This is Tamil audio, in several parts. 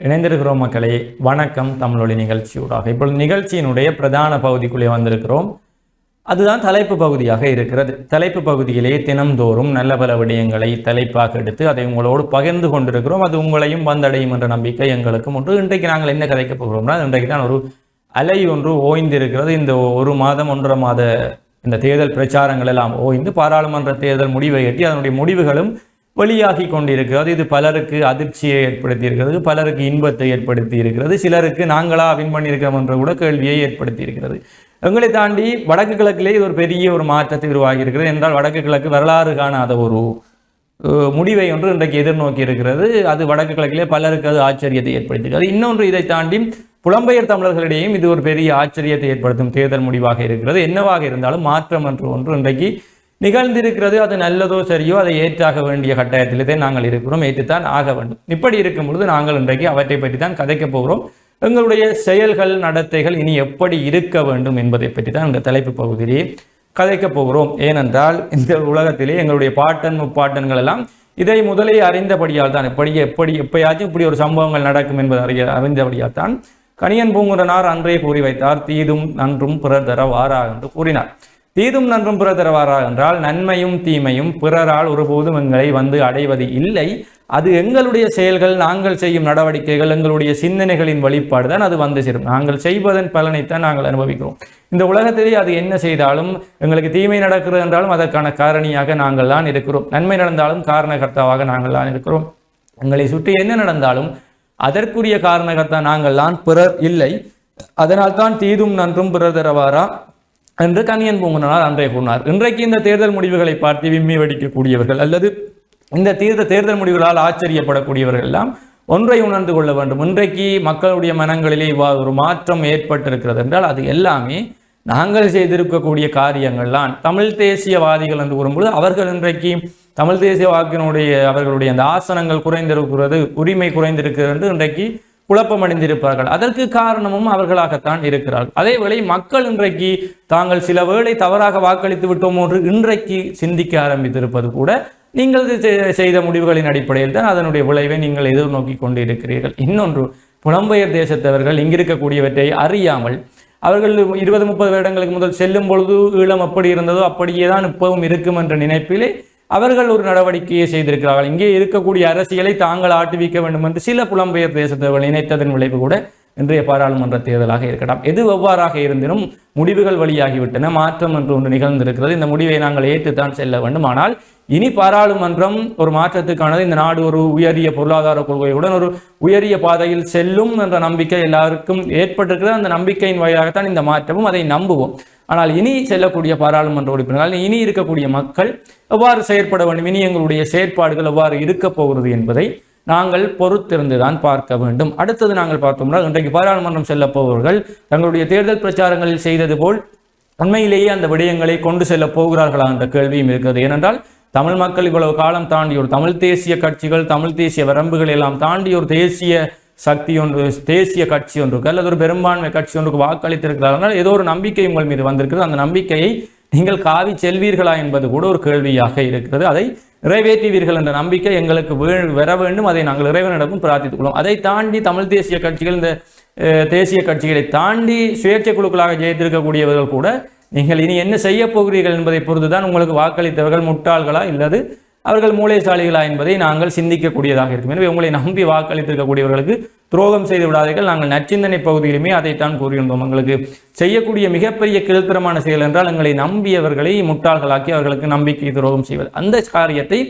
இணைந்திருக்கிறோம் மக்களே. வணக்கம். தமிழொலி நிகழ்ச்சியூடாக. இப்பொழுது நிகழ்ச்சியினுடைய பிரதான பகுதிக்குள்ளே வந்திருக்கிறோம். அதுதான் தலைப்பு பகுதியாக இருக்கிறது. தலைப்பு பகுதியிலே தினம்தோறும் நல்ல பல விடயங்களை தலைப்பாக எடுத்து அதை உங்களோடு பகிர்ந்து கொண்டிருக்கிறோம். அது உங்களையும் வந்தடையும் என்ற நம்பிக்கை எங்களுக்கும் ஒன்று இன்றைக்கு நாங்கள் என்ன கதைக்கப் போகிறோம்னா இன்றைக்கு தான் ஒரு அலை ஒன்று ஓய்ந்திருக்கிறது. இந்த ஒரு மாதம் ஒன்றரை மாத இந்த தேர்தல் பிரச்சாரங்கள் எல்லாம் ஓய்ந்து பாராளுமன்ற தேர்தல் முடிவை எட்டி அதனுடைய முடிவுகளும் வெளியாகி கொண்டிருக்கிறது இது பலருக்கு அதிர்ச்சியை ஏற்படுத்தி இருக்கிறது பலருக்கு இன்பத்தை ஏற்படுத்தி இருக்கிறது சிலருக்கு நாங்களா வின் பண்ணியிருக்கிறோம் என்ற கூட கேள்வியை ஏற்படுத்தி இருக்கிறது எங்களை தாண்டி வடக்கு கிழக்கிலே இது ஒரு பெரிய ஒரு மாற்றத்தை உருவாகி இருக்கிறது என்றால் வடக்கு கிழக்கு வரலாறு காணாத ஒரு முடிவை ஒன்று இன்றைக்கு எதிர்நோக்கி இருக்கிறது அது வடக்கு கிழக்கிலே பலருக்கு அது ஆச்சரியத்தை ஏற்படுத்தியிருக்கிறது. இன்னொன்று இதை தாண்டி புலம்பெயர் தமிழர்களிடையும் இது ஒரு பெரிய ஆச்சரியத்தை ஏற்படுத்தும் தேர்தல் முடிவாக இருக்கிறது. என்னவாக இருந்தாலும் மாற்றம் என்று ஒன்று இன்றைக்கு நிகழ்ந்திருக்கிறது அது நல்லதோ சரியோ அதை ஏற்றாக வேண்டிய கட்டாயத்திலே நாங்கள் இருக்கிறோம் ஏற்றுத்தான் ஆக வேண்டும். இப்படி இருக்கும் பொழுது நாங்கள் இன்றைக்கு அவற்றை பற்றி தான் கதைக்கப் போகிறோம். எங்களுடைய செயல்கள் நடத்தைகள் இனி எப்படி இருக்க வேண்டும் என்பதை பற்றி தான் இந்த தலைப்பு பகுதியிலே கதைக்கப் போகிறோம். ஏனென்றால் இந்த உலகத்திலே எங்களுடைய பாட்டன் முப்பாட்டன்கள் எல்லாம் இதை முதலே அறிந்தபடியால் தான் எப்படி எப்படி எப்பயாச்சும் இப்படி ஒரு சம்பவங்கள் நடக்கும் என்பதை அறிய அறிந்தபடியால் தான் கணியன் பூங்குன்றனார் அன்றே கூறி வைத்தார் தீதும் நன்றும் பிறர் தர வாரா என்று கூறினார். தீதும் நன்றும் பிறர் தருவாரா என்றால் நன்மையும் தீமையும் பிறரால் ஒருபோதும் எங்களை வந்து அடைவது இல்லை. அது எங்களுடைய செயல்கள் நாங்கள் செய்யும் நடவடிக்கைகள் எங்களுடைய சிந்தனைகளின் வழிபாடு தான் அது வந்து சேரும். நாங்கள் செய்வதன் பலனைத்தான் நாங்கள் அனுபவிக்கிறோம். இந்த உலகத்திலே அது என்ன செய்தாலும் எங்களுக்கு தீமை நடக்கிறது என்றாலும் அதற்கான காரணியாக நாங்கள் தான் இருக்கிறோம். நன்மை நடந்தாலும் காரணகர்த்தாவாக நாங்கள் தான் இருக்கிறோம். எங்களை சுற்றி என்ன நடந்தாலும் அதற்குரிய காரணகர்த்தா நாங்கள் தான் பிறர் இல்லை. அதனால் தான் தீதும் நன்றும் பிறர் தரவாரா என்று கனியன் பூங்குனார் அன்றைய கூறினார். இன்றைக்கு இந்த தேர்தல் முடிவுகளை பார்த்து விம்மி வெடிக்கக்கூடியவர்கள் அல்லது இந்த தீர்த்த தேர்தல் முடிவுகளால் ஆச்சரியப்படக்கூடியவர்கள் எல்லாம் ஒன்றை உணர்ந்து கொள்ள வேண்டும். இன்றைக்கு மக்களுடைய மனங்களிலே இவ்வாறு ஒரு மாற்றம் ஏற்பட்டிருக்கிறது என்றால் அது எல்லாமே நாங்கள் செய்திருக்கக்கூடிய காரியங்கள்தான் தமிழ் தேசியவாதிகள் என்று கூறும்பொழுது அவர்கள் இன்றைக்கு தமிழ் தேசிய வாக்கினுடைய அவர்களுடைய அந்த ஆசனங்கள் குறைந்திருக்கிறது உரிமை குறைந்திருக்கிறது என்று இன்றைக்கு குழப்பமடைந்திருப்பார்கள். அதற்கு காரணமும் அவர்களாகத்தான் இருக்கிறார்கள் அதேவேளை மக்கள் இன்றைக்கு தாங்கள் சில வேளை தவறாக வாக்களித்து விட்டோம் என்று இன்றைக்கு சிந்திக்க ஆரம்பித்திருப்பது கூட நீங்கள் செய்த முடிவுகளின் அடிப்படையில் தான் அதனுடைய விளைவை நீங்கள் எதிர்நோக்கி கொண்டு இருக்கிறீர்கள் இன்னொன்று புலம்பெயர் தேசத்தவர்கள் இங்கிருக்கக்கூடியவற்றை அறியாமல் அவர்கள் இருபது முப்பது வருடங்களுக்கு முதல் செல்லும் பொழுது ஈழம் எப்படி இருந்ததோ அப்படியே தான் இப்பவும் இருக்கும் என்ற நினைப்பிலே அவர்கள் ஒரு நடவடிக்கையை செய்திருக்கிறார்கள். இங்கே இருக்கக்கூடிய அரசியலை தாங்கள் ஆட்டுவிக்க வேண்டும் என்று சில புலம்பெயர் தேசத்தவர்கள் இணைத்ததன் விளைவு கூட இன்றைய பாராளுமன்ற தேர்தலாக இருக்கலாம் எது எவ்வாறாக இருந்தினும் முடிவுகள் வழியாகிவிட்டன மாற்றம் என்று ஒன்று நிகழ்ந்திருக்கிறது. இந்த முடிவை நாங்கள் ஏற்றுத்தான் செல்ல வேண்டும். ஆனால் இனி பாராளுமன்றம் ஒரு மாற்றத்துக்கானது. இந்த நாடு ஒரு உயரிய பொருளாதார கொள்கையுடன் ஒரு உயரிய பாதையில் செல்லும் என்ற நம்பிக்கை எல்லாருக்கும் ஏற்பட்டிருக்கிறது. அந்த நம்பிக்கையின் வழியாகத்தான் இந்த மாற்றமும் அதை நம்புவோம். ஆனால் இனி செல்லக்கூடிய பாராளுமன்ற உறுப்பினர்கள் இனி இருக்கக்கூடிய மக்கள் எவ்வாறு செயற்பட வேண்டும்? இனி எங்களுடைய செயற்பாடுகள் எவ்வாறு இருக்கப் போகிறது என்பதை நாங்கள் பொறுத்திருந்து தான் பார்க்க வேண்டும். அடுத்தது நாங்கள் பார்த்தோம்னா இன்றைக்கு பாராளுமன்றம் செல்லப்போவர்கள் தங்களுடைய தேர்தல் பிரச்சாரங்களில் செய்தது போல் உண்மையிலேயே அந்த விடயங்களை கொண்டு செல்ல போகிறார்களா என்ற கேள்வியும் இருக்கிறது. ஏனென்றால் தமிழ் மக்கள் இவ்வளவு காலம் தாண்டி ஒரு தமிழ் தேசிய கட்சிகள் தமிழ் தேசிய வரம்புகள் எல்லாம் தாண்டி ஒரு தேசிய சக்தி ஒன்று தேசிய கட்சி ஒன்றுக்கு அல்லது ஒரு பெரும்பான்மை கட்சி ஒன்றுக்கு வாக்களித்திருக்கிறார்கள். ஏதோ ஒரு நம்பிக்கை உங்கள் மீது வந்திருக்கிறது. அந்த நம்பிக்கையை நீங்கள் காவி செல்வீர்களா என்பது கூட ஒரு கேள்வியாக இருக்கிறது. அதை நிறைவேற்றுவீர்கள் என்ற நம்பிக்கை எங்களுக்கு வர வேண்டும். அதை நாங்கள் இறைவனிடமும் பிரார்த்தித்துக் கொள்வோம். அதை தாண்டி தமிழ் தேசிய கட்சிகள் இந்த தேசிய கட்சிகளை தாண்டி சுயேட்சை குழுக்களாக ஜெயித்திருக்கக்கூடியவர்கள் கூட நீங்கள் இனி என்ன செய்ய போகிறீர்கள் என்பதை பொறுத்துதான் உங்களுக்கு வாக்களித்தவர்கள் முட்டாள்களா இல்லது அவர்கள் மூளைசாலிகளா என்பதை நாங்கள் சிந்திக்கக்கூடியதாக இருக்கும். எனவே உங்களை நம்பி வாக்களித்திருக்கக்கூடியவர்களுக்கு துரோகம் செய்து விடாதீர்கள். நாங்கள் நச்சிந்தனை பகுதியிலுமே அதைத்தான் கூறியிருந்தோம் எங்களுக்கு செய்யக்கூடிய மிகப்பெரிய கீழ்த்தரமான செயல் என்றால் எங்களை நம்பியவர்களை முட்டாள்களாக்கி அவர்களுக்கு நம்பிக்கை துரோகம் செய்வது. அந்த காரியத்தை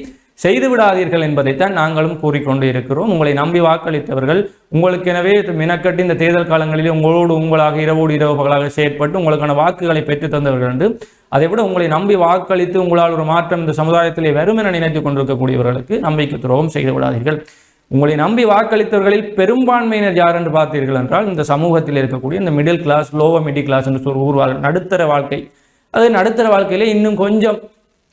செய்து விடாதீர்கள் என்பதைத்தான் நாங்களும் கூறிக்கொண்டு இருக்கிறோம். உங்களை நம்பி வாக்களித்தவர்கள் உங்களுக்கெனவே மினக்கட்டு இந்த தேர்தல் காலங்களிலே உங்களோடு உங்களாக இரவோடு இரவு பகலாக செயற்பட்டு உங்களுக்கான வாக்குகளை பெற்று தந்தவர்கள் என்று அதை விட உங்களை நம்பி வாக்களித்து உங்களால் ஒரு மாற்றம் இந்த சமுதாயத்திலே வரும் என நினைத்துக் கொண்டிருக்கக்கூடியவர்களுக்கு நம்பிக்கை துரோகம் செய்து விடாதீர்கள் உங்களை நம்பி வாக்களித்தவர்களில் பெரும்பான்மையினர் யார் என்று பார்த்தீர்கள் என்றால் இந்த சமூகத்தில் இருக்கக்கூடிய இந்த middle class lower middle class என்று சொல்ற ஊர் நடுத்தர வாழ்க்கை. அது நடுத்தர வாழ்க்கையிலே இன்னும் கொஞ்சம்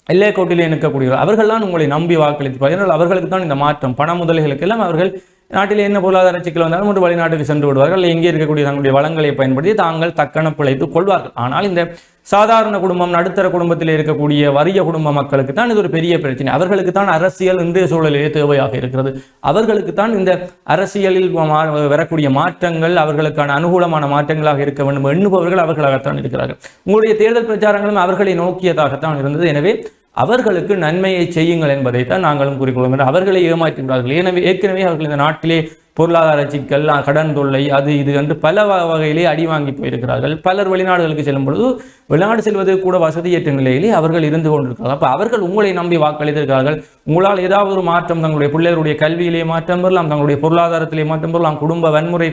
எல்லை கோட்டிலே நிற்கக்கூடியவர்கள். அவர்கள்தான் உங்களை நம்பி வாக்களித்து ஏனால் அவர்களுக்கு தான் இந்த மாற்றம். பண முதல்களுக்கெல்லாம் அவர்கள் நாட்டில் என்ன பொருளாதார சிக்கல் வந்தாலும் ஒரு வெளிநாட்டுக்கு சென்று விடுவார்கள். இல்லை எங்கே இருக்கக்கூடிய தங்களுடைய வளங்களை பயன்படுத்தி தாங்கள் தக்கன பிழைத்துக் கொள்வார்கள். ஆனால் இந்த சாதாரண குடும்பம் நடுத்தர குடும்பத்தில் இருக்கக்கூடிய வறிய குடும்ப மக்களுக்கு தான் இது ஒரு பெரிய பிரச்சனை. அவர்களுக்கு தான் அரசியல் இன்றைய சூழலிலே தேவையாக இருக்கிறது. அவர்களுக்கு தான் இந்த அரசியலில் மா- வரக்கூடிய மாற்றங்கள் அவர்களுக்கான அனுகூலமான மாற்றங்களாக இருக்க வேண்டும். எண்ணுபவர்கள் அவர்களாகத்தான் இருக்கிறார்கள். உங்களுடைய தேர்தல் பிரச்சாரங்களும் அவர்களை நோக்கியதாகத்தான் இருந்தது. எனவே அவர்களுக்கு நன்மையை செய்யுங்கள் என்பதை தான் நாங்களும் குறிக்கொள்ளும் அவர்களை ஏமாற்றுகிறார்கள். எனவே ஏற்கனவே அவர்கள் இந்த நாட்டிலே பொருளாதார சிக்கல் கடன் தொல்லை அது இது என்று பல வகையிலே அடி வாங்கி போயிருக்கிறார்கள். பலர் வெளிநாடுகளுக்கு செல்லும் பொழுது வெளிநாடு செல்வது கூட வசதியற்ற நிலையிலே அவர்கள் இருந்து கொண்டிருக்கிறார்கள். அப்போ அவர்கள் உங்களை நம்பி வாக்களித்திருக்கிறார்கள். உங்களால் ஏதாவது ஒரு மாற்றம் தங்களுடைய பிள்ளைகளுடைய கல்வியிலே மாற்றம் பெறலாம் தங்களுடைய பொருளாதாரத்திலே மாற்றம் பெறலாம் குடும்ப வன்முறை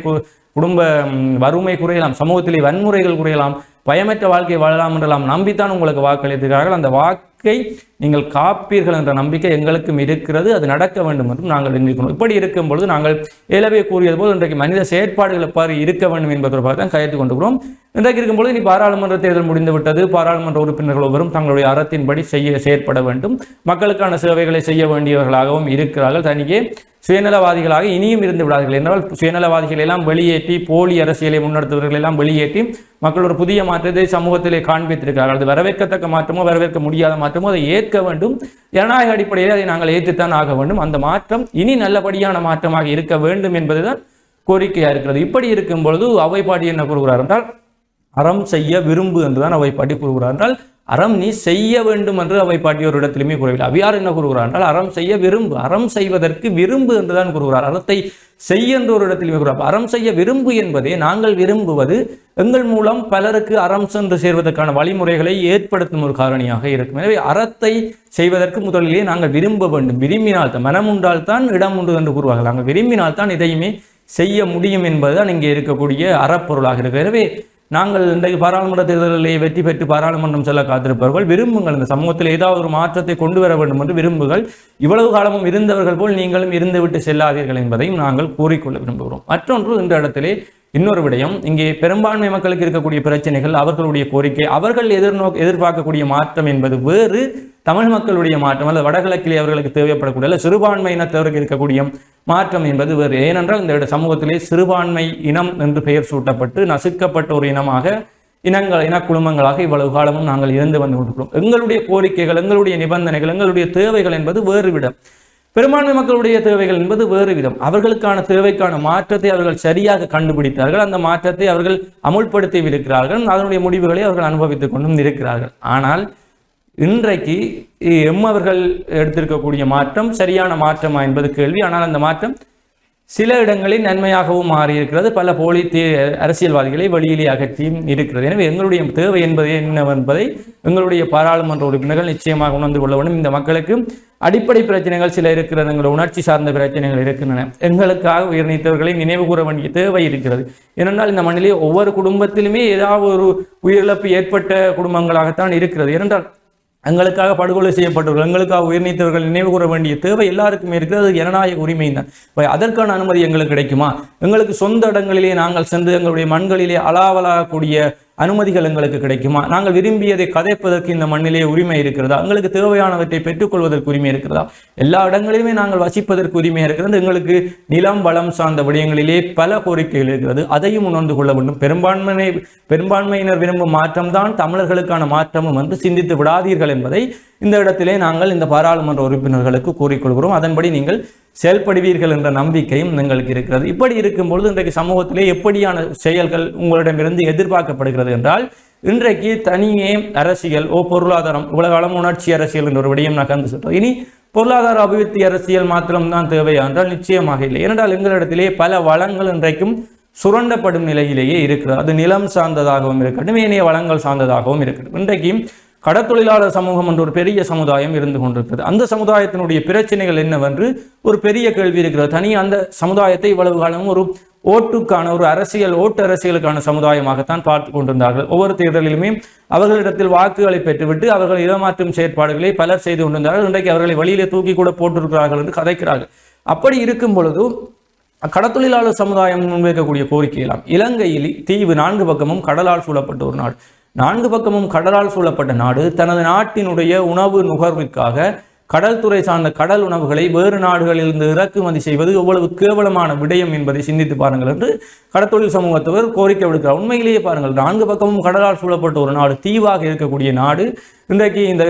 குடும்ப வறுமை குறையலாம் சமூகத்திலே வன்முறைகள் குறையலாம் பயமற்ற வாழ்க்கை வாழலாம் என்றெல்லாம் நம்பித்தான் உங்களுக்கு வாக்களித்திருக்கிறார்கள். அந்த வாக்கு நீங்கள் காப்பீர்கள் என்ற நம்பிக்கை எங்களுக்கும் இருக்கிறது. அது நடக்க வேண்டும் என்றும் நாங்கள் எண்ணிக்கணும் இப்படி இருக்கும் பொழுது நாங்கள் ஏலவே கூறியது போது இன்றைக்கு மனித செயற்பாடுகள் எவ்வாறு இருக்க வேண்டும் என்பது தொடர்பாக தான் கையெழுத்து கொண்டுகிறோம் இன்றைக்கு இருக்கும்பொழுது இனி பாராளுமன்ற தேர்தல் முடிந்துவிட்டது. பாராளுமன்ற உறுப்பினர்கள் ஒவ்வொரும் தங்களுடைய அறத்தின்படி செய்ய செயற்பட வேண்டும். மக்களுக்கான சேவைகளை செய்ய வேண்டியவர்களாகவும் இருக்கிறார்கள். தனியே சுயநலவாதிகளாக இனியும் இருந்து விடாதீர்கள். என்றால் சுயநலவாதிகளை எல்லாம் வெளியேற்றி போலி அரசியலை முன்னெடுத்தவர்கள் எல்லாம் வெளியேற்றி மக்கள் ஒரு புதிய மாற்றத்தை சமூகத்திலே காண்பித்திருக்கிறார்கள். அது வரவேற்கத்தக்க மாற்றமோ வரவேற்க முடியாத மாற்றம் அதை ஏற்க வேண்டும். ஜனநாயக அடிப்படையில் அதை நாங்கள் ஏற்றுத்தான் ஆக வேண்டும். அந்த மாற்றம் இனி நல்லபடியான மாற்றமாக இருக்க வேண்டும் என்பதுதான் கோரிக்கையா இருக்கிறது. இப்படி இருக்கும் பொழுது அவைப்பாடி என்ன கூறுகிறார் என்றால் அறம் செய்ய விரும்பு என்றுதான் அவை பாட்டி கூறுகிறார் என்றால் அறம் நீ செய்ய வேண்டும் என்று அவை பாட்டி ஒரு இடத்திலுமே கூறவில்லை. அவியார் என்ன கூறுகிறார் என்றால் அறம் செய்ய விரும்பு அறம் செய்வதற்கு விரும்பு என்றுதான் கூறுகிறார். அறத்தை செய்ய என்ற ஒரு இடத்திலுமே கூறுகிறார் அறம் செய்ய விரும்பு என்பதே நாங்கள் விரும்புவது எங்கள் மூலம் பலருக்கு அறம் சென்று சேர்வதற்கான வழிமுறைகளை ஏற்படுத்தும் ஒரு காரணியாக இருக்கும். எனவே அறத்தை செய்வதற்கு முதலிலே நாங்கள் விரும்ப வேண்டும். விரும்பினால் தான் மனம் உண்டால் தான் இடம் உண்டு என்று கூறுவார்கள். நாங்கள் விரும்பினால் தான் இதையுமே செய்ய முடியும் என்பதுதான் இங்கே இருக்கக்கூடிய அறப்பொருளாக இருக்கு எனவே நாங்கள் இன்றைக்கு பாராளுமன்ற தேர்தலிலே வெற்றி பெற்று பாராளுமன்றம் செல்ல காத்திருப்பவர்கள் விரும்புங்கள். இந்த சமூகத்தில் ஏதாவது ஒரு மாற்றத்தை கொண்டு வர வேண்டும் என்று விரும்புகள் இவ்வளவு காலமும் இருந்தவர்கள் போல் நீங்களும் இருந்துவிட்டு செல்லாதீர்கள் என்பதையும் நாங்கள் கூறிக்கொள்ள விரும்புகிறோம். மற்றொன்று இந்த இடத்திலே இன்னொரு விடயம். இங்கே பெரும்பான்மை மக்களுக்கு இருக்கக்கூடிய பிரச்சனைகள் அவர்களுடைய கோரிக்கை அவர்கள் எதிர்நோ எதிர்பார்க்கக்கூடிய மாற்றம் என்பது வேறு. தமிழ் மக்களுடைய மாற்றம் அல்லது வடகிழக்கிலே அவர்களுக்கு தேவைப்படக்கூடிய சிறுபான்மை சிறுபான்மையினத்தவருக்கு இருக்கக்கூடிய மாற்றம் என்பது வேறு. ஏனென்றால் இந்த சமூகத்திலே சிறுபான்மை இனம் என்று பெயர் சூட்டப்பட்டு நசுக்கப்பட்ட ஒரு இனமாக இனங்கள் இனக்குழுமங்களாக இவ்வளவு காலமும் நாங்கள் இருந்து வந்து கொண்டிருக்கிறோம். எங்களுடைய கோரிக்கைகள் எங்களுடைய நிபந்தனைகள் எங்களுடைய தேவைகள் என்பது வேறு விடம் பெரும்பான்மை மக்களுடைய தேவைகள் என்பது வேறு விதம். அவர்களுக்கான தேவைக்கான மாற்றத்தை அவர்கள் சரியாக கண்டுபிடித்தார்கள். அந்த மாற்றத்தை அவர்கள் அமுல்படுத்தி இருக்கிறார்கள் அதனுடைய முடிவுகளை அவர்கள் அனுபவித்துக் கொண்டும் இருக்கிறார்கள். ஆனால் இன்றைக்கு எம் அவர்கள் எடுத்திருக்கக்கூடிய மாற்றம் சரியான மாற்றமா என்பது கேள்வி. ஆனால் அந்த மாற்றம் சில இடங்களில் நன்மையாகவும் மாறியிருக்கிறது. பல போலி தே அரசியல்வாதிகளை வெளியிலே அகற்றியும் இருக்கிறது. எனவே எங்களுடைய தேவை என்பது என்னவென்பதை எங்களுடைய பாராளுமன்ற உறுப்பினர்கள் நிச்சயமாக உணர்ந்து கொள்ள வேண்டும். இந்த மக்களுக்கு அடிப்படை பிரச்சனைகள் சில இருக்கிறது. எங்களுடைய உணர்ச்சி சார்ந்த பிரச்சனைகள் இருக்கின்றன. எங்களுக்காக உயிர்நீத்தவர்களை நினைவு கூற வேண்டிய தேவை இருக்கிறது. ஏனென்றால் இந்த மண்ணிலே ஒவ்வொரு குடும்பத்திலுமே ஏதாவது ஒரு உயிரிழப்பு ஏற்பட்ட குடும்பங்களாகத்தான் இருக்கிறது. ஏனென்றால் எங்களுக்காக படுகொலை செய்யப்பட்டவர்கள் எங்களுக்காக உயிர் நீத்தவர்கள் நினைவு கூற வேண்டிய தேவை எல்லாருக்குமே இருக்கிறது அது ஜனநாயக உரிமை தான் அதற்கான அனுமதி எங்களுக்கு கிடைக்குமா? எங்களுக்கு சொந்த இடங்களிலே நாங்கள் சென்று எங்களுடைய மண்களிலே அலாவலாகக்கூடிய அனுமதிகள் எங்களுக்கு கிடைக்குமா? நாங்கள் விரும்பியதை கதைப்பதற்கு இந்த மண்ணிலே உரிமை இருக்கிறதா? எங்களுக்கு தேவையானவற்றை பெற்றுக்கொள்வதற்கு உரிமை இருக்கிறதா? எல்லா இடங்களிலுமே நாங்கள் வசிப்பதற்கு உரிமை இருக்கிறது. எங்களுக்கு நிலம் வளம் சார்ந்த விடயங்களிலே பல கோரிக்கைகள் இருக்கிறது. அதையும் உணர்ந்து கொள்ள வேண்டும். பெரும்பான்மையினை பெரும்பான்மையினர் விரும்பும் மாற்றம்தான் தமிழர்களுக்கான மாற்றமும் வந்து சிந்தித்து விடாதீர்கள் என்பதை இந்த இடத்திலே நாங்கள் இந்த பாராளுமன்ற உறுப்பினர்களுக்கு கூறிக்கொள்கிறோம். அதன்படி நீங்கள் செயல்படுவீர்கள் என்ற நம்பிக்கையும் எங்களுக்கு இருக்கிறது. இப்படி இருக்கும்பொழுது இன்றைக்கு சமூகத்திலே எப்படியான செயல்கள் உங்களிடமிருந்து எதிர்பார்க்கப்படுகிறது என்றால் இன்றைக்கு தனியே அரசியல் ஓ பொருளாதாரம் உலகளம் உணர்ச்சி அரசியல் என்ற ஒரு விடயம் நான் கந்து சொல்றேன் இனி பொருளாதார அபிவிருத்தி அரசியல் மாத்திரம்தான் தேவையா என்றால் நிச்சயமாக இல்லை. ஏனென்றால் எங்களிடத்திலே பல வளங்கள் இன்றைக்கும் சுரண்டப்படும் நிலையிலேயே இருக்கிறது. அது நிலம் சார்ந்ததாகவும் இருக்கட்டும் ஏனைய வளங்கள் சார்ந்ததாகவும் இருக்கட்டும். இன்றைக்கு கடத்தொழிலாளர் சமூகம் என்ற ஒரு பெரிய சமுதாயம் இருந்து கொண்டிருக்கிறது. அந்த சமுதாயத்தினுடைய பிரச்சனைகள் என்னவென்று ஒரு பெரிய கேள்வி இருக்கிறது. தனி அந்த சமுதாயத்தை இவ்வளவு காலமும் ஒரு ஓட்டுக்கான ஒரு அரசியல் ஓட்டு அரசியலுக்கான சமுதாயமாகத்தான் பார்த்து கொண்டிருந்தார்கள். ஒவ்வொரு தேர்தலிலுமே அவர்களிடத்தில் வாக்குகளை பெற்றுவிட்டு அவர்கள் இடமாற்றும் செயற்பாடுகளை பலர் செய்து கொண்டிருந்தார்கள். இன்றைக்கு அவர்களை வழியிலே தூக்கி கூட போட்டிருக்கிறார்கள் என்று கதைக்கிறார்கள். அப்படி இருக்கும் பொழுது கடத்தொழிலாளர் சமுதாயம் முன்வைக்கக்கூடிய கோரிக்கையெல்லாம் இலங்கையில் தீவு நான்கு பக்கமும் கடலால் சூழப்பட்ட ஒரு நாடு. நான்கு பக்கமும் கடலால் சூழப்பட்ட நாடு தனது நாட்டினுடைய உணவு நுகர்விற்காக கடல் துறை சார்ந்த கடல் உணவுகளை வேறு நாடுகளிலிருந்து இறக்குமதி செய்வது எவ்வளவு கேவலமான விடயம் என்பதை சிந்தித்து பாருங்கள் என்று கடத்தொழில் சமூகத்தவர் கோரிக்கை விடுக்கிறார். உண்மையிலேயே பாருங்கள் நான்கு பக்கமும் கடலால் சூழப்பட்ட ஒரு நாடு தீவாக இருக்கக்கூடிய நாடு இன்றைக்கு இந்த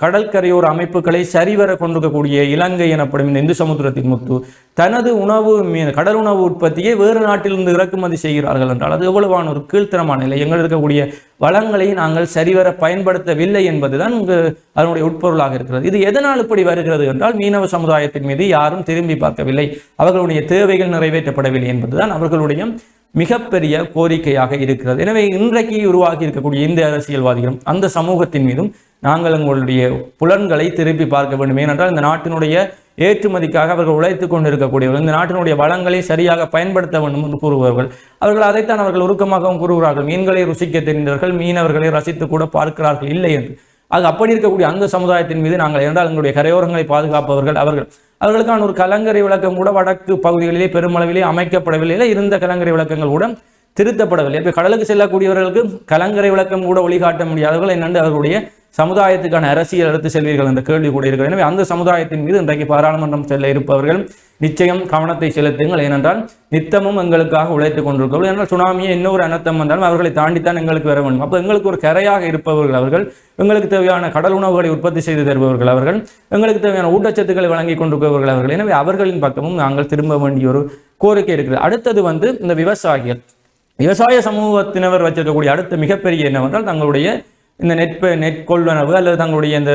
கடற்கரையோர அமைப்புகளை சரிவர கொண்டிருக்கக்கூடிய இலங்கை எனப்படும் இந்த இந்து சமுத்திரத்தின் முத்து தனது உணவு மீ- கடல் உணவு உற்பத்தியை வேறு நாட்டிலிருந்து இறக்குமதி செய்கிறார்கள் என்றால் அது எவ்வளவான ஒரு கீழ்த்தனமான நிலை. எங்கள் இருக்கக்கூடிய வளங்களை நாங்கள் சரிவர பயன்படுத்தவில்லை என்பதுதான் இங்கு அதனுடைய உட்பொருளாக இருக்கிறது. இது எதனால் இப்படி வருகிறது என்றால் மீனவ சமுதாயத்தின் மீது யாரும் திரும்பி பார்க்கவில்லை. அவர்களுடைய தேவைகள் நிறைவேற்றப்படவில்லை என்பதுதான் அவர்களுடைய மிகப்பெரிய கோரிக்கையாக இருக்கிறது. எனவே இன்றைக்கு உருவாகி இருக்கக்கூடிய இந்த அரசியல்வாதிகளும் அந்த சமூகத்தின் மீதும் நாங்கள் எங்களுடைய புலன்களை திருப்பி பார்க்க வேண்டும். ஏனென்றால் இந்த நாட்டினுடைய ஏற்றுமதிக்காக அவர்கள் உழைத்துக் கொண்டிருக்கக்கூடியவர்கள் இந்த நாட்டினுடைய வளங்களை சரியாக பயன்படுத்த வேண்டும் என்று கூறுபவர்கள். அவர்கள் அதைத்தான் அவர்கள் உருக்கமாகவும் கூறுகிறார்கள். மீன்களை ருசிக்க தெரிந்தவர்கள் மீனவர்களை ரசித்து கூட பார்க்கிறார்கள். இல்லை என்று. அது அப்படி இருக்கக்கூடிய அந்த சமுதாயத்தின் மீது நாங்கள் என்றால் எங்களுடைய கரையோரங்களை பாதுகாப்பவர்கள் அவர்கள் அவர்களுக்கான ஒரு கலங்கரை விளக்கம் கூட வடக்கு பகுதிகளிலே பெருமளவிலே அமைக்கப்படவில்லை. இல்லை, இருந்த கலங்கரை விளக்கங்கள் கூட திருத்தப்படவில்லை. இப்போ கடலுக்கு செல்லக்கூடியவர்களுக்கு கலங்கரை விளக்கம் கூட வழிகாட்ட முடியாதவர்கள் என்னென்று அவர்களுடைய சமுதாயத்துக்கான அரசியல் எடுத்து செல்வீர்கள் என்ற கேள்வி கூட இருக்கிறது. எனவே அந்த சமுதாயத்தின் மீது இன்றைக்கு பாராளுமன்றம் செல்ல இருப்பவர்கள் நிச்சயம் கவனத்தை செலுத்துங்கள். ஏனென்றால் நித்தமும் எங்களுக்காக உழைத்துக் கொண்டிருக்கிறவர்கள் ஏனென்றால் சுனாமியை இன்னொரு அனர்த்தம் வந்தாலும் அவர்களை தாண்டித்தான் எங்களுக்கு வர வேண்டும். அப்போ எங்களுக்கு ஒரு கரையாக இருப்பவர்கள் அவர்கள் எங்களுக்கு தேவையான கடல் உணவுகளை உற்பத்தி செய்து தருபவர்கள் அவர்கள் எங்களுக்கு தேவையான ஊட்டச்சத்துக்களை வழங்கி கொண்டிருப்பவர்கள் அவர்கள். எனவே அவர்களின் பக்கமும் நாங்கள் திரும்ப வேண்டிய ஒரு கோரிக்கை இருக்கிறது. அடுத்தது வந்து இந்த விவசாயிகள். விவசாய சமூகத்தினவர் வச்சிருக்கக்கூடிய அடுத்த மிகப்பெரிய என்னவென்றால் தங்களுடைய இந்த நெற்ப நெற்கொள்வனவு அல்லது தங்களுடைய இந்த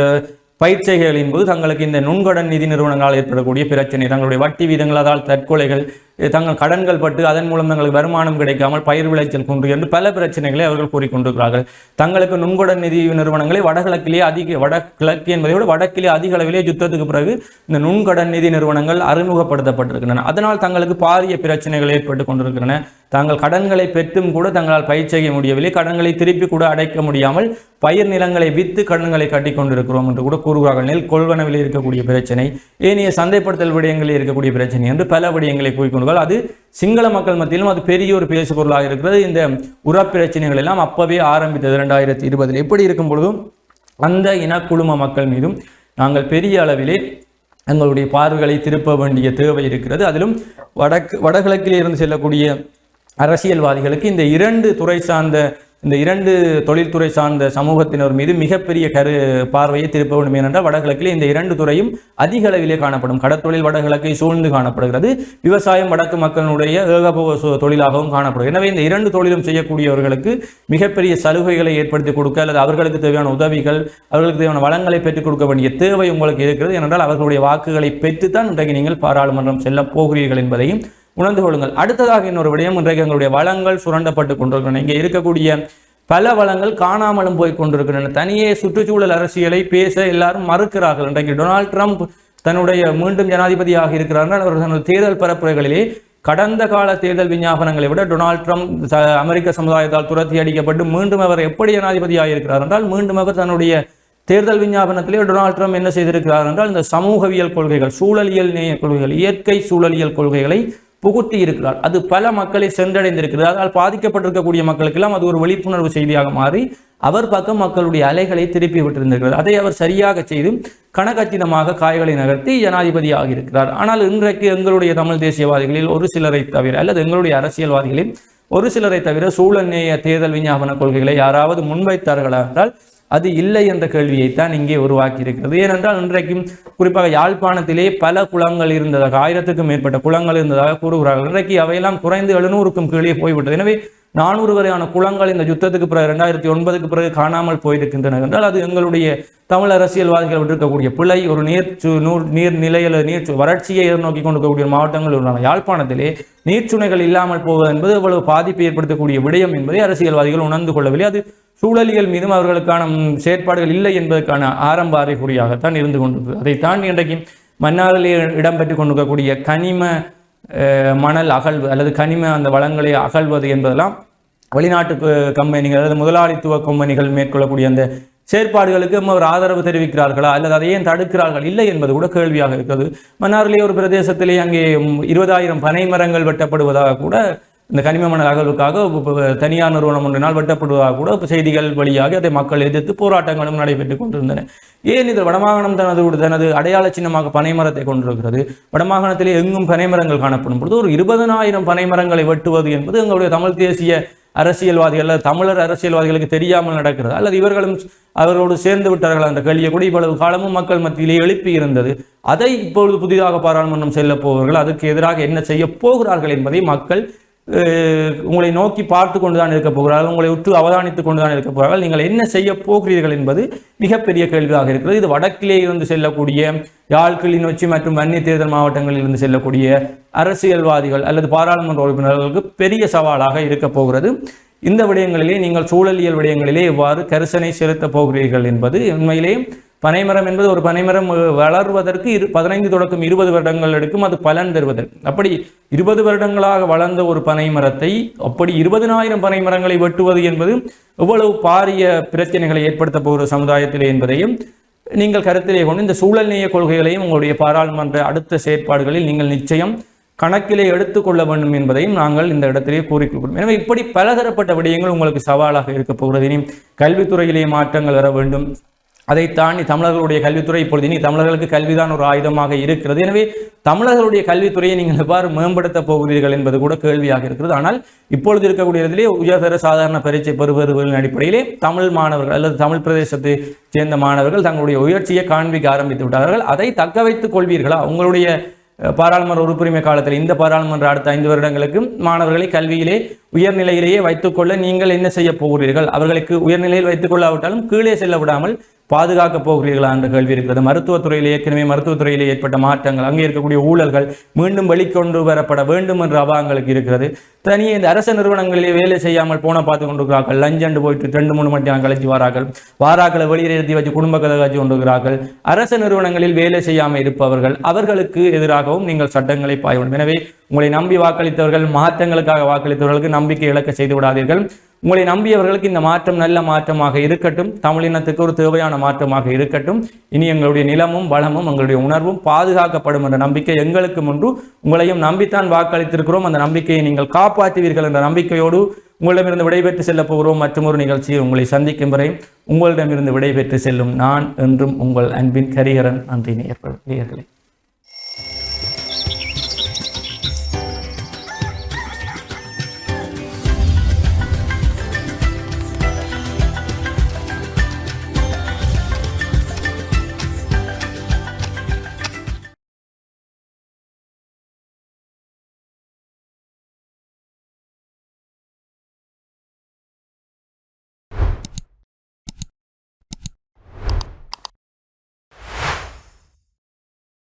பயிற்சிகளின் போது தங்களுக்கு இந்த நுண்கடன் நிதி நிறுவனங்களால் ஏற்படக்கூடிய பிரச்சனை தங்களுடைய வட்டி வீதங்களால் தற்கொலைகள் தங்கள் கடன்கள் பட்டு அதன் மூலம் தங்களுக்கு வருமானம் கிடைக்காமல் பயிர் விளைச்சல் குன்று என்று பல பிரச்சனைகளை அவர்கள் கூறிக்கொண்டிருக்கிறார்கள். தங்களுக்கு நுண்கடன் நிதி நிறுவனங்களை வடகிழக்கிலேயே அதிக வடகிழக்கு என்பதை விட வடக்கிலே அதிக அளவிலே யுத்தத்துக்கு பிறகு இந்த நுண்கடன் நிதி நிறுவனங்கள் அறிமுகப்படுத்தப்பட்டிருக்கின்றன. அதனால் தங்களுக்கு பாரிய பிரச்சனைகள் ஏற்பட்டு கொண்டிருக்கின்றன. தாங்கள் கடன்களை பெற்றும் கூட தங்களால் பயிர் செய்ய முடியவில்லை. கடன்களை திருப்பி கூட அடைக்க முடியாமல் பயிர் நிலங்களை வித்து கடன்களை கட்டி கொண்டிருக்கிறோம் என்று கூட கூறுகிறார்கள். நெல் கொள்வனவில் இருக்கக்கூடிய பிரச்சனை ஏனைய சந்தைப்படுத்தல் விடயங்களில் இருக்கக்கூடிய பிரச்சனை என்று பல விடயங்களை கூறிக்கொண்டால் அது சிங்கள மக்கள் மத்தியிலும் அது பெரிய ஒரு பேசு பொருளாக இருக்கிறது. இந்த உரப்பிரச்சனைகள் எல்லாம் அப்பவே ஆரம்பித்தது இரண்டாயிரத்தி இருபதில். எப்படி இருக்கும் பொழுதும் அந்த இனக்குழும மக்கள் மீதும் நாங்கள் பெரிய அளவிலே எங்களுடைய பார்வைகளை திருப்ப வேண்டிய தேவை இருக்கிறது. அதிலும் வடக்கு வடகிழக்கில் இருந்து செல்லக்கூடிய அரசியல்வாதிகளுக்கு இந்த இரண்டு துறை சார்ந்த இந்த இரண்டு தொழில்துறை சார்ந்த சமூகத்தினர் மீது மிகப்பெரிய கரு பார்வையை திருப்ப வேண்டும் ஏனென்றால் வடகிழக்கில் இந்த இரண்டு துறையும் அதிக அளவிலே காணப்படும். கடற்தொழில் வடகிழக்கை சூழ்ந்து காணப்படுகிறது. விவசாயம் வடக்கு மக்களுடைய ஏகபோக தொழிலாகவும் காணப்படும் எனவே இந்த இரண்டு தொழிலும் செய்யக்கூடியவர்களுக்கு மிகப்பெரிய சலுகைகளை ஏற்படுத்தி கொடுக்க அல்லது அவர்களுக்கு தேவையான உதவிகள் அவர்களுக்கு தேவையான வளங்களை பெற்றுக் கொடுக்க வேண்டிய தேவை உங்களுக்கு இருக்கிறது. ஏனென்றால் அவர்களுடைய வாக்குகளை பெற்றுத்தான் இன்றைக்கு நீங்கள் பாராளுமன்றம் செல்ல போகிறீர்கள் என்பதையும் உணர்ந்து கொள்ளுங்கள். அடுத்ததாக இன்னொரு விடயம் இன்றைக்கு எங்களுடைய வளங்கள் சுரண்டப்பட்டு கொண்டிருக்கின்றன. இங்கே இருக்கக்கூடிய பல வளங்கள் காணாமலும் போய் கொண்டிருக்கின்றன. தனியே சுற்றுச்சூழல் அரசியலை பேச எல்லாரும் மறுக்கிறார்கள். இன்றைக்கு டொனால்ட் ட்ரம்ப் தன்னுடைய மீண்டும் ஜனாதிபதியாக இருக்கிறார்கள். அவர் தனது தேர்தல் பரப்புரைகளிலே கடந்த கால தேர்தல் விஞ்ஞாபனங்களை விட டொனால்ட் ட்ரம்ப் அமெரிக்க சமுதாயத்தால் துரத்தி அடிக்கப்பட்டு மீண்டும் அவர் எப்படி ஜனாதிபதியாக இருக்கிறார் என்றால் மீண்டும் அவர் தன்னுடைய தேர்தல் விஞ்ஞாபனத்திலே டொனால்ட் ட்ரம்ப் என்ன செய்திருக்கிறார் என்றால் இந்த சமூகவியல் கொள்கைகள் சூழலியல் நேய கொள்கைகள் இயற்கை சூழலியல் கொள்கைகளை புகுத்தி இருக்கிறார். அது பல மக்களை சென்றடைந்திருக்கிறது. அதனால் பாதிக்கப்பட்டிருக்கக்கூடிய மக்களுக்கெல்லாம் அது ஒரு விழிப்புணர்வு செய்தியாக மாறி அவர் பக்கம் மக்களுடைய அலைகளை திருப்பி விட்டிருந்திருக்கிறது அதை அவர் சரியாக செய்து கணக்கச்சிதமாக காய்களை நகர்த்தி ஜனாதிபதி ஆகியிருக்கிறார் ஆனால் இன்றைக்கு எங்களுடைய தமிழ் தேசியவாதிகளில் ஒரு சிலரை தவிர அல்லது எங்களுடைய அரசியல்வாதிகளில் ஒரு சிலரை தவிர சூழல் நேய தேர்தல் விஞ்ஞாபன கொள்கைகளை யாராவது முன்வைத்தார்களா என்றால் அது இல்லை என்ற கேள்வியைத்தான் இங்கே உருவாக்கி இருக்கிறது ஏனென்றால் இன்றைக்கும் குறிப்பாக யாழ்ப்பாணத்திலே பல குளங்கள் இருந்ததாக ஆயிரத்துக்கும் மேற்பட்ட குளங்கள் இருந்ததாக கூறுகிறார்கள். இன்றைக்கு அவையெல்லாம் குறைந்து எழுநூறுக்கும் கீழே போய்விட்டது. எனவே நானூறு வரையான குளங்கள் இந்த யுத்தத்துக்கு பிறகு ரெண்டாயிரத்தி ஒன்பதுக்கு பிறகு காணாமல் போயிருக்கின்றன என்றால் அது எங்களுடைய தமிழ் அரசியல்வாதிகள் விட்டிருக்கக்கூடிய பிழை ஒரு நீர் நூர் நீர் நிலையில் நீர் வறட்சியை நோக்கி கொண்டிருக்கக்கூடிய மாவட்டங்கள் உள்ளன. யாழ்ப்பாணத்திலே நீர்ச்சுனைகள் இல்லாமல் போவது என்பது எவ்வளவு பாதிப்பை ஏற்படுத்தக்கூடிய விடயம் என்பதை அரசியல்வாதிகள் உணர்ந்து கொள்ளவில்லை. அது சூழலியல் மீதும் அவர்களுக்கான செயற்பாடுகள் இல்லை என்பதற்கான ஆரம்ப அறிகுறியாகத்தான் இருந்து கொண்டது அதை தாண்டி இன்றைக்கு மன்னாரில் இடம்பெற்று கொண்டிருக்கக்கூடிய கனிம மணல் அகழ்வு அல்லது கனிம அந்த வளங்களை அகழ்வது என்பதெல்லாம் வெளிநாட்டு கம்பெனிகள் அல்லது முதலாளித்துவ கம்பெனிகள் மேற்கொள்ளக்கூடிய அந்த செயற்பாடுகளுக்கு அவர் ஆதரவு தெரிவிக்கிறார்களா அல்லது அதை ஏன் தடுக்கிறார்கள்? இல்லை என்பது கூட கேள்வியாக இருக்கிறது. மன்னாரிலே ஒரு பிரதேசத்திலே அங்கே இருபதாயிரம் பனை மரங்கள் வெட்டப்படுவதாக கூட இந்த கனிம மணல் அகழ்வுக்காக தனியார் நிறுவனம் ஒன்றினால் வெட்டப்படுவதாக கூட செய்திகள் வழியாக அதை மக்கள் எதிர்த்து போராட்டங்களும் நடைபெற்றுக் கொண்டிருந்தன. ஏன் இதில் வடமாகாணம் தனது தனது அடையாள சின்னமாக பனைமரத்தை கொண்டிருக்கிறது? வடமாகாணத்திலே எங்கும் பனைமரங்கள் காணப்படும் பொழுது ஒரு இருபதனாயிரம் பனைமரங்களை வெட்டுவது என்பது எங்களுடைய தமிழ் தேசிய அரசியல்வாதிகள் அல்லது தமிழர் அரசியல்வாதிகளுக்கு தெரியாமல் நடக்கிறது. அல்லது இவர்களும் அவர்களோடு சேர்ந்து விட்டார்கள் அந்த கேள்வியை கூட இவ்வளவு காலமும் மக்கள் மத்தியிலே எழுப்பி இருந்தது. அதை இப்பொழுது புதிதாக பாராளுமன்றம் செல்ல போவர்கள் அதற்கு எதிராக என்ன செய்ய போகிறார்கள் என்பதை மக்கள் உங்களை நோக்கி பார்த்து கொண்டுதான் இருக்க போகிறார்கள் உங்களை உற்று அவதானித்துக் கொண்டுதான் இருக்க போகிறார்கள். நீங்கள் என்ன செய்ய போகிறீர்கள் என்பது மிகப்பெரிய கேள்வியாக இருக்கிறது. இது வடக்கிலே இருந்து செல்லக்கூடிய யாழ்கிளி நொச்சி மற்றும் வன்னி தேர்தல் மாவட்டங்களில் இருந்து செல்லக்கூடிய அரசியல்வாதிகள் அல்லது பாராளுமன்ற உறுப்பினர்களுக்கு பெரிய சவாலாக இருக்க போகிறது. இந்த விடயங்களிலே நீங்கள் சூழலியல் விடயங்களிலே எவ்வாறு கரிசனை செலுத்தப் போகிறீர்கள் என்பது உண்மையிலே பனைமரம் என்பது ஒரு பனைமரம் வளர்வதற்கு இரு பதினைந்து தொடக்கம் இருபது வருடங்கள் எடுக்கும் அது பலன் தருவதற்கு. அப்படி இருபது வருடங்களாக வளர்ந்த ஒரு பனைமரத்தை அப்படி இருபதினாயிரம் பனைமரங்களை வெட்டுவது என்பது எவ்வளவு பாரிய பிரச்சனைகளை ஏற்படுத்த போகிற சமுதாயத்திலே என்பதையும் நீங்கள் கருத்திலே கொண்டு இந்த சூழல்நேய கொள்கைகளையும் உங்களுடைய பாராளுமன்ற அடுத்த செயற்பாடுகளில் நீங்கள் நிச்சயம் கணக்கிலே எடுத்துக்கொள்ள வேண்டும் என்பதையும் நாங்கள் இந்த இடத்திலே கூறிக்கொள்கிறோம். எனவே இப்படி பலதரப்பட்ட விடயங்கள் உங்களுக்கு சவாலாக இருக்க போகிறது. இனி கல்வித்துறையிலே மாற்றங்கள் வர வேண்டும். அதை தாண்டி தமிழர்களுடைய கல்வித்துறை இப்பொழுது இனி தமிழர்களுக்கு கல்விதான் ஒரு ஆயுதமாக இருக்கிறது. எனவே தமிழர்களுடைய கல்வித்துறையை நீங்கள் எவ்வாறு மேம்படுத்த போகிறீர்கள் என்பது கூட கேள்வியாக இருக்கிறது. ஆனால் இப்பொழுது இருக்கக்கூடியதிலே உயர்தர சாதாரண பரீட்சை பெறுபவர்களின் அடிப்படையிலே தமிழ் மாணவர்கள் அல்லது தமிழ் பிரதேசத்தை சேர்ந்த மாணவர்கள் தங்களுடைய உயர்ச்சியை காண்பிக்க ஆரம்பித்து விட்டார்கள். அதை தக்க வைத்துக் கொள்வீர்களா? உங்களுடைய பாராளுமன்ற உறுப்புரிமை காலத்தில் இந்த பாராளுமன்ற அடுத்த ஐந்து வருடங்களுக்கு மாணவர்களை கல்வியிலே உயர்நிலையிலேயே வைத்துக்கொள்ள நீங்கள் என்ன செய்ய போகிறீர்கள்? அவர்களுக்கு உயர்நிலையில் வைத்துக் கொள்ளாவிட்டாலும் கீழே செல்ல விடாமல் பாதுகாக்கப் போகிறீர்களா என்ற கேள்வி இருக்கிறது. மருத்துவத்துறையில் ஏற்கனவே மருத்துவத்துறையில் ஏற்பட்ட மாற்றங்கள் அங்கே இருக்கக்கூடிய ஊழல்கள் மீண்டும் வெளிக்கொண்டு வரப்பட வேண்டும் என்ற அபாயங்களுக்கு இருக்கிறது. தனியே இந்த அரசு நிறுவனங்களிலே வேலை செய்யாமல் போன பார்த்து கொண்டிருக்கிறார்கள். லஞ்சண்டு போயிட்டு ரெண்டு மூணு மணி நேரம் கழிச்சு வாரார்கள். வாராக்களை வெளியேற்றி வச்சு குடும்ப கதை காட்சி கொண்டிருக்கிறார்கள். அரசு நிறுவனங்களில் வேலை செய்யாமல் இருப்பவர்கள் அவர்களுக்கு எதிராகவும் நீங்கள் சட்டங்களை பாய வேண்டும். எனவே உங்களை நம்பி வாக்களித்தவர்கள் மாற்றங்களுக்காக வாக்களித்தவர்களுக்கு நம்பிக்கை இழக்க செய்து விடாதீர்கள். உங்களை நம்பியவர்களுக்கு இந்த மாற்றம் நல்ல மாற்றமாக இருக்கட்டும். தமிழினத்துக்கு ஒரு தேவையான மாற்றமாக இருக்கட்டும். இனி எங்களுடைய நிலமும் வளமும் எங்களுடைய உணர்வும் பாதுகாக்கப்படும் என்ற நம்பிக்கை எங்களுக்கு முன்பு உங்களையும் நம்பித்தான் வாக்களித்திருக்கிறோம். அந்த நம்பிக்கையை நீங்கள் காப்பாற்றுவீர்கள் என்ற நம்பிக்கையோடு உங்களிடமிருந்து விடைபெற்று செல்ல போகிறோம். மற்றும் ஒரு நிகழ்ச்சியில் உங்களை சந்திக்கும் வரை உங்களிடமிருந்து விடைபெற்று செல்லும் நான் என்றும் உங்கள் அன்பின் கரிகரன் நன்றி நேயர்களே.